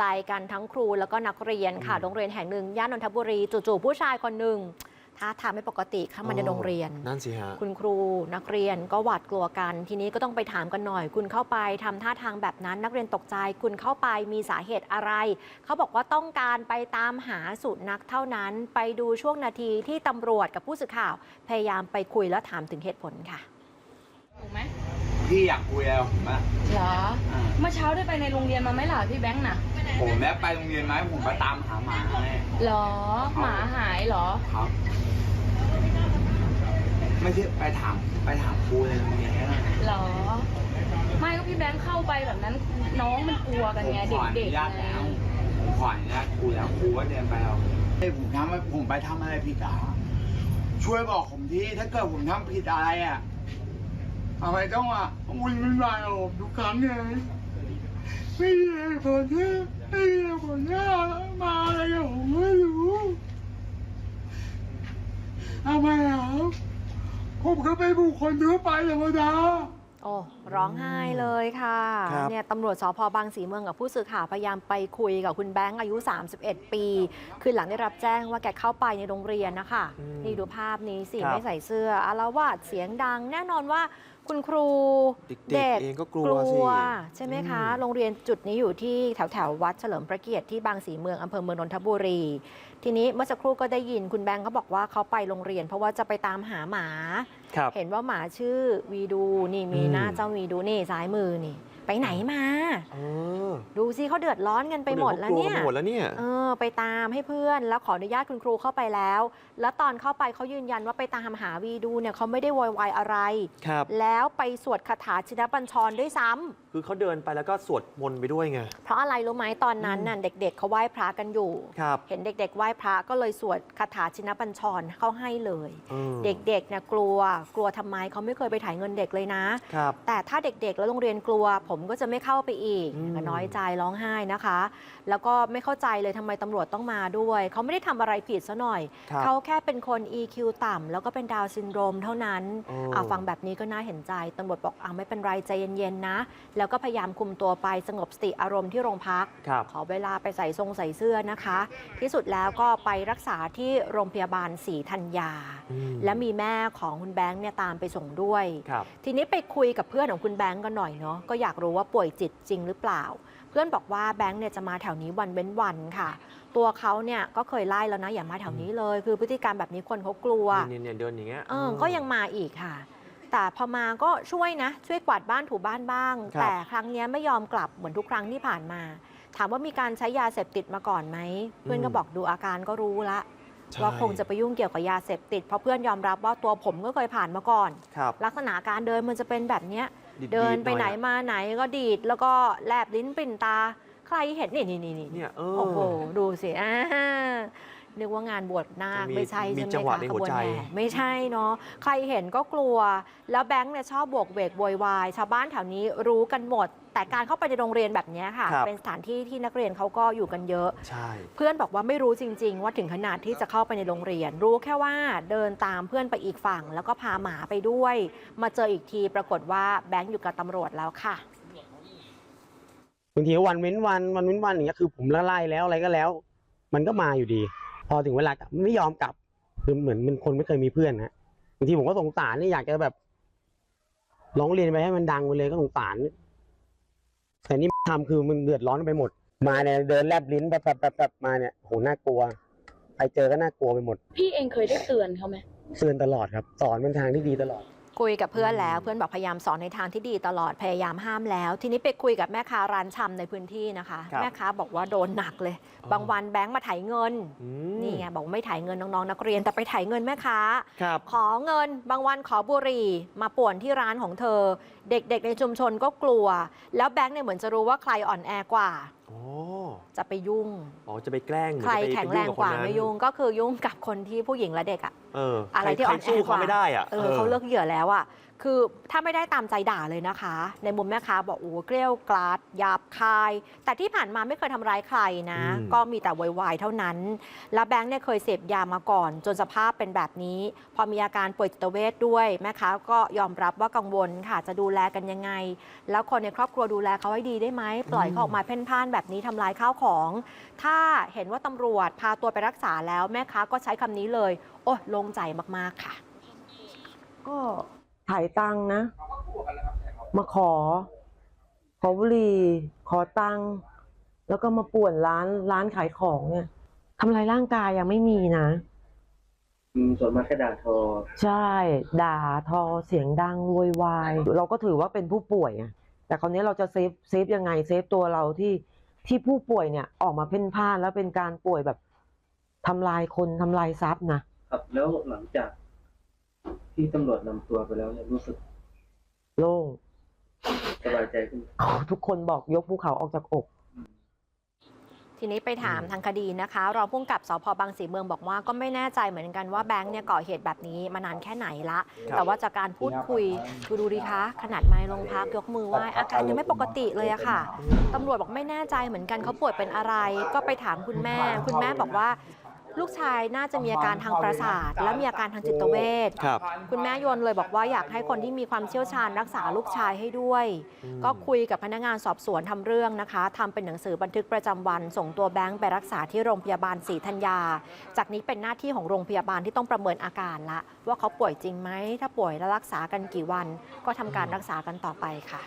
ใจกันทั้งครูแล้วก็นักเรียนค่ะโรงเรียนแห่งหนึ่งย่านนทบุรีจู่ๆผู้ชายคนหนึ่งท่าทางไม่ปกติเข้ามาในโรงเรียนนั่นสิฮะคุณครูนักเรียนก็หวาดกลัวกัน ทีนี้ก็ต้องไปถามกันหน่อย คุณเข้าไปทำท่าทางแบบนั้น นักเรียนตกใจ คุณเข้าไปมีสาเหตุอะไร เขาบอกว่าต้องการไปตามหาสุนัขเท่านั้น ไปดูช่วงนาทีที่ตำรวจกับผู้สื่อข่าว พยายามไปคุยแล้วถามถึงเหตุผลค่ะถูกไหม พี่อยากคุยอะไรกับผมอะเหรออ่าเมื่อเช้าได้ไปในโรงเรียนมาไหมล่ะพี่แบงค์น่ะผมแม้ไปโรงเรียนไหมผมไปตามหาหมาแม่เหรอ หมาหายเหรอ ครับ ไม่ใช่ไปถามไปถามครูในโรงเรียนแค่นั้นเหรอ ไม่ก็พี่แบงค์เข้าไปแบบนั้น น้องมันกลัวกันไงผมขออเด็นุกญาตๆไงแล้วผมขออนุญาตครูแล้วครูก็เดินไปแล้วเฮ้ยผมทำอะไรผมไปทำอะไรผิดอะช่วยบอกผมทีถ้าเกิดผมทำผิดอะไรอะ ทำไมต้องอะวุ่นวุ่นวายกับผมทุกครั้งเลยไม่มีเหตุผลที่ไม่มีเหตุผลที่มาอะไรกับผมไม่รู้ทำไมอะผมก็เป็นบุคคลทั่วไปธรรมดาโอ้ร้องไห้เลยค่ะครับ เนี่ยตำรวจสพบางสีเมืองกับผู้สื่อข่าวพยายามไปคุยกับคุณแบงค์อายุ 31 ปี คือหลังได้รับแจ้งว่าแกเข้าไปในโรงเรียนนะคะ อืมนี่ดูภาพนี้สิ ครับ ไม่ใส่เสื้ออารวาสเสียงดัง แน่นอนว่า คุณครูเด็กๆเองก็กลัวสิใช่ไหมคะอืมโรงเรียนจุดนี้อยู่ที่แถวแถวๆวัดเฉลิมพระเกียรติที่บางสีเมืองอำเภอเมืองนนทบุรี ทีนี้เมื่อสักครู่ก็ได้ยินคุณแบงค์เขาบอกว่าเขาไปโรงเรียน เพราะว่าจะไปตามหาหมาครับเห็นว่าหมาชื่อวีดูนี่มีอืมหน้าเจ้าวีดูนี่ซ้ายมือนี่ไปไหนมา เออดูสิเขาเดือดร้อนกันไปหมดแล้วเนี่ยคกกัหมดแล้วเนี่ย เออไปตามให้เพื่อนแล้วขออนุญาตคุณครูเข้าไปแล้ว แล้วตอนเข้าไปเขายืนยันว่าไปตามหาวีดูเนี่ยเขาไม่ได้โวยวายอะไร ครับ แล้วไปสวดคาถาชินบัญชรด้วยซ้ำคือเขาเดินไปแล้วก็สวดมนต์ไปด้วยไง เพราะอะไรรู้ไหมตอนนั้นน่ะเด็ก ๆเขาไหว้พระกันอยู่ ครับเห็นเด็ก ๆ ไหว้พระก็เลยสวดคาถาชินบัญชรเข้าให้เลยเออเด็กๆเนี่ยกลัวกลัวทำไมเขาไม่เคยไปถ่ายเงินเด็กเลยนะ ครับ แต่ถ้าเด็กๆ แล้วโรงเรียนกลัว ผมก็จะไม่เข้าไปอีกอืมก็น้อยใจร้องไห้นะคะ แล้วก็ไม่เข้าใจเลยทำไมตำรวจต้องมาด้วย เขาไม่ได้ทำอะไรผิดซะหน่อย ครับ เขาแค่เป็นคน EQ ต่ำแล้วก็เป็นดาวน์ซินโดรมเท่านั้นโอ้เอาฟังแบบนี้ก็น่าเห็นใจตำรวจบอกอ่าไม่เป็นไรใจเย็นๆนะ แล้วก็พยายามคุมตัวไปสงบสติอารมณ์ที่โรงพัก ครับ ขอเวลาไปใส่ทรงใส่เสื้อนะคะ ที่สุดแล้วก็ไปรักษาที่โรงพยาบาลศรีธัญญา อืมและมีแม่ของคุณแบงค์เนี่ยตามไปส่งด้วย ครับ ทีนี้ไปคุยกับเพื่อนของคุณแบงค์กันหน่อยเนาะก็อยากรู้ว่าป่วยจิตจริงหรือเปล่า เพื่อนบอกว่าแบงค์เนี่ยจะมาแถวนี้วันเว้นวันค่ะ ตัวเขาเนี่ยก็เคยไล่แล้วนะอย่ามาแถวนี้เลย คือพฤติกรรมแบบนี้คนเขากลัว เนี่ยเนี่ยเดินอย่างเงี้ยเออก็ยังมาอีกค่ะ แต่พอมาก็ช่วยนะ ช่วยกวาดบ้านถูบ้านบ้าง ครับ แต่ครั้งเนี้ยไม่ยอมกลับเหมือนทุกครั้งที่ผ่านมา ถามว่ามีการใช้ยาเสพติดมาก่อนไหม เพื่อนก็บอกดูอาการก็รู้ละ ใช่ว่าคงจะไปยุ่งเกี่ยวกับยาเสพติด เพราะเพื่อนยอมรับว่าตัวผมก็เคยผ่านมาก่อน ครับลักษณะการเดินมันจะเป็นแบบเนี้ย ดีๆเดินไปอยไหนอะมาไหนก็ดีด แล้วก็แลบลิ้นปริ่นตา ใครเห็นนี่นี่นี่นี่เนี่ยเออโอ้โห ดูสิอ่า นึกว่างานบวชนาคจะมีไม่ใช่มีใช่ไหมจังหวะคะในขหัวบวนใจ แห่ไม่ใช่เนาะใครเห็นก็กลัว แล้วแบงค์เนี่ยชอบบวกเวกโวยวายชาวบ้านแถวนี้รู้กันหมด แต่การเข้าไปในโรงเรียนแบบเนี้ยค่ะ ครับ เป็นสถานที่ที่นักเรียนเขาก็อยู่กันเยอะ ใช่ เพื่อนบอกว่าไม่รู้จริง ๆ ว่าถึงขนาดที่จะเข้าไปในโรงเรียน รู้แค่ว่าเดินตามเพื่อนไปอีกฝั่ง แล้วก็พาหมาไปด้วย มาเจออีกทีปรากฏว่าแบงค์อยู่กับตำรวจแล้วค่ะ บางทีก็วันเว้นวันวันเว้นวันอย่างเงี้ยคือผมละไล่แล้วอะไรก็แล้ว มันก็มาอยู่ดี พอถึงเวลากลับไม่ยอมกลับ คือเหมือนเป็นคนไม่เคยมีเพื่อนนะบางทีผมก็สงสารนี่อยากจะแบบร้องเรียนไปให้มันดังไปเลยก็สงสารแต่นี่ทำคือมันเดือดร้อนไปหมด มาเนี่ยเดินแลบลิ้นแบบแบบแบบแบบมาเนี่ยโหน่ากลัวใครเจอก็น่ากลัวไปหมด พี่เองเคยได้เตือนเขาไหมเตือนตลอดครับ สอนเป็นทางที่ดีตลอด คุยกับเพื่อนแล้วเพื่อนบอกพยายามสอนในทางที่ดีตลอดพยายามห้ามแล้ว ทีนี้ไปคุยกับแม่ค้าร้านชำในพื้นที่นะคะ ครับแม่ค้าบอกว่าโดนหนักเลย อ๋อบางวันแบงค์มาไถ่ายเงินอืม นี่ไงบอกว่าไม่ไถ่ายเงินน้องๆนักเรียนแต่ไปไถ่ายเงินแม่ค้า ครับ ขอเงินบางวันขอบุหรี่มาป่วนที่ร้านของเธอ เด็กๆในชุมชนก็กลัว แล้วแบงค์เนี่ยเหมือนจะรู้ว่าใครอ่อนแอกว่า โอ้จะไปยุ่ง อ๋อ จะไปแกล้งใครจะไปแข็งแรงกว่าปบคนนั้นไม่ยุ่งก็คือยุ่งกับคนที่ผู้หญิงและเด็กอะเอออะไรใคที่อ่อนใคแอสู้กเขาว่าไม่ได้อะเออเขาเลือกเหยื่อแล้วอะ คือถ้าไม่ได้ตามใจด่าเลยนะคะ ในมุมแม่ค้าบอกโอ้เกลี้ยวกราดหยาบคาย แต่ที่ผ่านมาไม่เคยทำร้ายใครนะอืมก็มีแต่ววายเท่านั้น แล้วแบงค์เนี่ยเคยเสพยามาก่อน จนสภาพเป็นแบบนี้ พอมีอาการป่วยจิตเวทด้วยแม่ค้าก็ยอมรับว่ากังวลค่ะจะดูแลกันยังไง แล้วคนในครอบครัวดูแลเขาให้ดีได้ไหมปล่อยเขาออกมาเพ่นพ่านแบบนี้ทำลายข้าวของ ถ้าเห็นว่าตำรวจพาตัวไปรักษาแล้วแม่ค้าก็ใช้คำนี้เลย โอ้โลงใจมากๆค่ะ ก็ ถ่ายตังค์นะ มาขอ ขอบุหรี่ขอตังค์แล้วก็มาป่วนร้านร้านขายของเนี่ยทำลายร่างกายยังไม่มีนะอืมส่วนมากก็ด่าทอ ใช่ ด่าทอเสียงดังโวยวายเราก็ถือว่าเป็นผู้ป่วยอะแต่คราวนี้เราจะเซฟเซฟยังไงเซฟตัวเราที่ที่ผู้ป่วยเนี่ยออกมาเพ่นพ่านแล้วเป็นการป่วยแบบทำลายคนทำลายทรัพย์นะครับแล้วหลังจาก ที่ตำรวจนำตัวไปแล้วเนี่ยรู้สึกโล่งสบายใจขึ้น ทุกคนบอกยกภูเขาออกจากอก ทีนี้ไปถามทางคดีนะคะรองผู้กำกับสพบางสีเมืองบอกว่าก็ไม่แน่ใจเหมือนกันว่าแบงค์เนี่ยก่อเหตุแบบนี้มานานแค่ไหนละ ครับ แต่ว่าจากการพูดคุยดูดูดิคะขนาดไม้ลงพักยกมือไหว้อาการยังไม่ปกติเลยอะค่ะ ตำรวจบอกไม่แน่ใจเหมือนกันเขาป่วยเป็นอะไร ก็ไปถามคุณแม่ คุณแม่บอกว่า ลูกชายน่าจะมีอาการทางประสาท และมีอาการทางจิตเวชครับ คุณแม่โยนเลยบอกว่าอยากให้คนที่มีความเชี่ยวชาญรักษาลูกชายให้ด้วยอืมก็คุยกับพนักงานสอบสวนทำเรื่องนะคะทำเป็นหนังสือบันทึกประจำวัน ส่งตัวแบงค์ไปรักษาที่โรงพยาบาลศรีธัญญา จากนี้เป็นหน้าที่ของโรงพยาบาลที่ต้องประเมินอาการละ ว่าเขาป่วยจริงไหมถ้าป่วยแล้วรักษากันกี่วัน ก็ทำการรักษากันต่อไปค่ะ